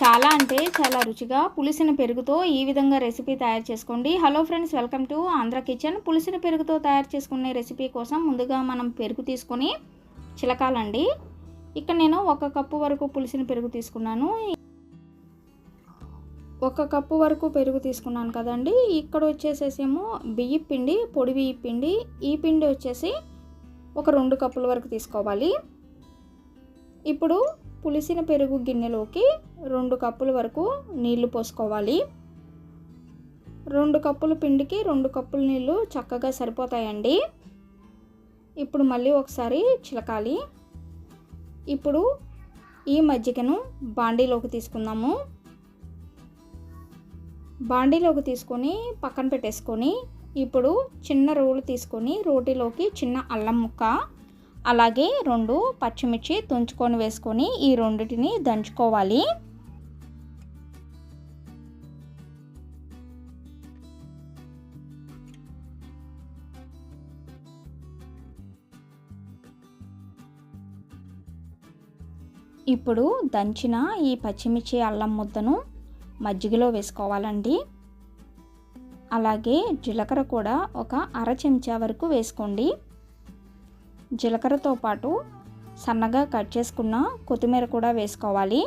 చాలా అంటే చాలా రుచిగా పులిసిన పెరుగుతో ఈ విధంగా రెసిపీ తయారు చేసుకోండి. Hello friends welcome to Andhra kitchen పులిసిన పెరుగుతో తయారు చేసుకునే రెసిపీ కోసం ముందుగా మనం పెరుగు తీసుకొని చిలకాలండి. ఇక్కడ నేను ఒక కప్పు వరకు పులిసిన పెరుగు తీసుకున్నాను. ఒక కప్పు వరకు పెరుగు తీసుకున్నాను కదండి. ఇక్కడ వచ్చేసేసేమో బియ్య పిండి పొడి బియ్య పిండి. ఈ పిండి వచ్చేసి ఒక రెండు కప్పుల వరకు తీసుకోవాలి. ఇప్పుడు పులిసిన పెరుగు గిన్నెలోకి రెండు కప్పుల వరకు నీళ్ళు పోసుకోవాలి. రెండు కప్పుల పిండికి రెండు కప్పుల నీళ్ళు చక్కగా సరిపోతాయండి. ఇప్పుడు మళ్ళీ ఒకసారి చిలకాలి. ఇప్పుడు ఈ మజ్జిగను బాండీలోకి తీసుకుందాము. బాండీలోకి తీసుకొని పక్కన పెట్టేసుకొని ఇప్పుడు చిన్న రోలు తీసుకొని రోటీలోకి చిన్న అల్లం ముక్క అలాగే రెండు పచ్చిమిర్చి తుంచుకొని వేసుకొని ఈ రెండింటిని దంచుకోవాలి. ఇప్పుడు దంచిన ఈ పచ్చిమిర్చి అల్లం ముద్దను మజ్జిగలో వేసుకోవాలండి. అలాగే జీలకర్ర కూడా ఒక అర చెంచా వరకు వేసుకోండి. జీలకర్రతో పాటు సన్నగా కట్ చేసుకున్న కొత్తిమీర కూడా వేసుకోవాలి.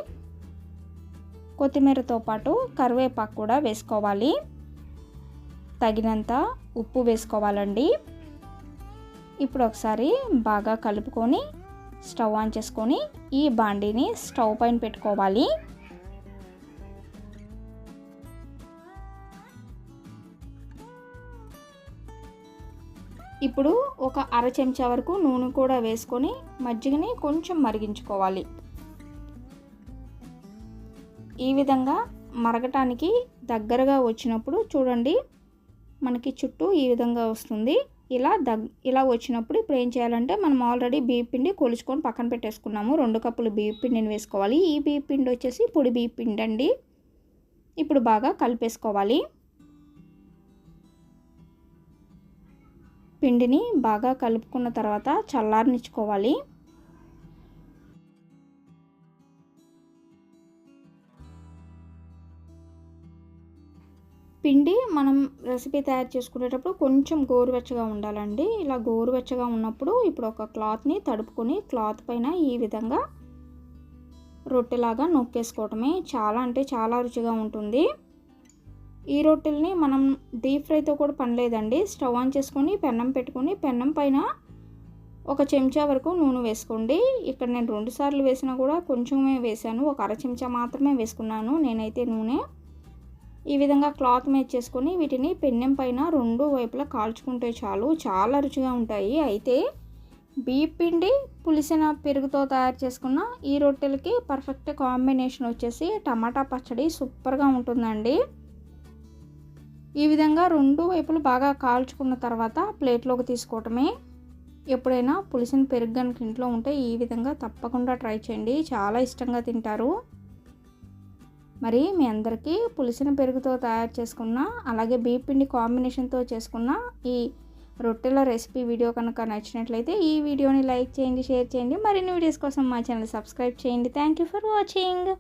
కొత్తిమీరతో పాటు కరివేపాకు కూడా వేసుకోవాలి. తగినంత ఉప్పు వేసుకోవాలండి. ఇప్పుడు ఒకసారి బాగా కలుపుకొని స్టవ్ ఆన్ చేసుకొని ఈ బాండీని స్టవ్ పైన పెట్టుకోవాలి. ఇప్పుడు ఒక అర చెంచా వరకు నూనె కూడా వేసుకొని మజ్జిగని కొంచెం మరిగించుకోవాలి. ఈ విధంగా మరగటానికి దగ్గరగా వచ్చినప్పుడు చూడండి మనకి చుట్టూ ఈ విధంగా వస్తుంది. ఇలా దగ్ ఇలా వచ్చినప్పుడు ఇప్పుడు ఏం చేయాలంటే మనం ఆల్రెడీ బియ్య పిండి కొలుచుకొని పక్కన పెట్టేసుకున్నాము. రెండు కప్పులు బియ్య పిండిని వేసుకోవాలి. ఈ బియ్య పిండి వచ్చేసి పొడి బియ్య పిండి అండి ఇప్పుడు బాగా కలిపేసుకోవాలి. పిండిని బాగా కలుపుకున్న తర్వాత చల్లారనిచ్చుకోవాలి. పిండి మనం రెసిపీ తయారు చేసుకునేటప్పుడు కొంచెం గోరువెచ్చగా ఉండాలండి. ఇలా గోరువెచ్చగా ఉన్నప్పుడు ఇప్పుడు ఒక క్లాత్ని తడుపుకొని క్లాత్ పైన ఈ విధంగా రొట్టెలాగా నొక్కేసుకోవటమే. చాలా అంటే చాలా రుచిగా ఉంటుంది. ఈ రొట్టెల్ని మనం డీప్ ఫ్రైతో కూడా పనిలేదండి. స్టవ్ ఆన్ చేసుకొని పెన్నం పెట్టుకొని పెన్నం పైన ఒక చెంచా వరకు నూనె వేసుకోండి. ఇక్కడ నేను రెండు సార్లు వేసినా కూడా కొంచెమే వేసాను ఒక అర చెంచా మాత్రమే వేసుకున్నాను నేనైతే నూనె. ఈ విధంగా క్లాత్ మీద చేసుకొని వీటిని పెన్నెం పైన రెండు వైపులా కాల్చుకుంటే చాలు. చాలా రుచిగా ఉంటాయి. అయితే బియ్య పిండి పులిసిన పెరుగుతో తయారు చేసుకున్న ఈ రొట్టెలకి పర్ఫెక్ట్ కాంబినేషన్ వచ్చేసి టమాటా పచ్చడి సూపర్గా ఉంటుందండి. ఈ విధంగా రెండు వైపులు బాగా కాల్చుకున్న తర్వాత ప్లేట్లోకి తీసుకోవటమే. ఎప్పుడైనా పులిసిన పెరుగు కనుక ఇంట్లో ఉంటే ఈ విధంగా తప్పకుండా ట్రై చేయండి. చాలా ఇష్టంగా తింటారు. మరి మీ అందరికీ పులిసిన పెరుగుతో తయారు చేసుకున్న అలాగే బీప్ పిండి కాంబినేషన్తో చేసుకున్న ఈ రొట్టెల రెసిపీ వీడియో కనుక నచ్చినట్లయితే ఈ వీడియోని లైక్ చేయండి షేర్ చేయండి. మరిన్ని వీడియోస్ కోసం మా ఛానల్ సబ్స్క్రైబ్ చేయండి. Thank you for watching.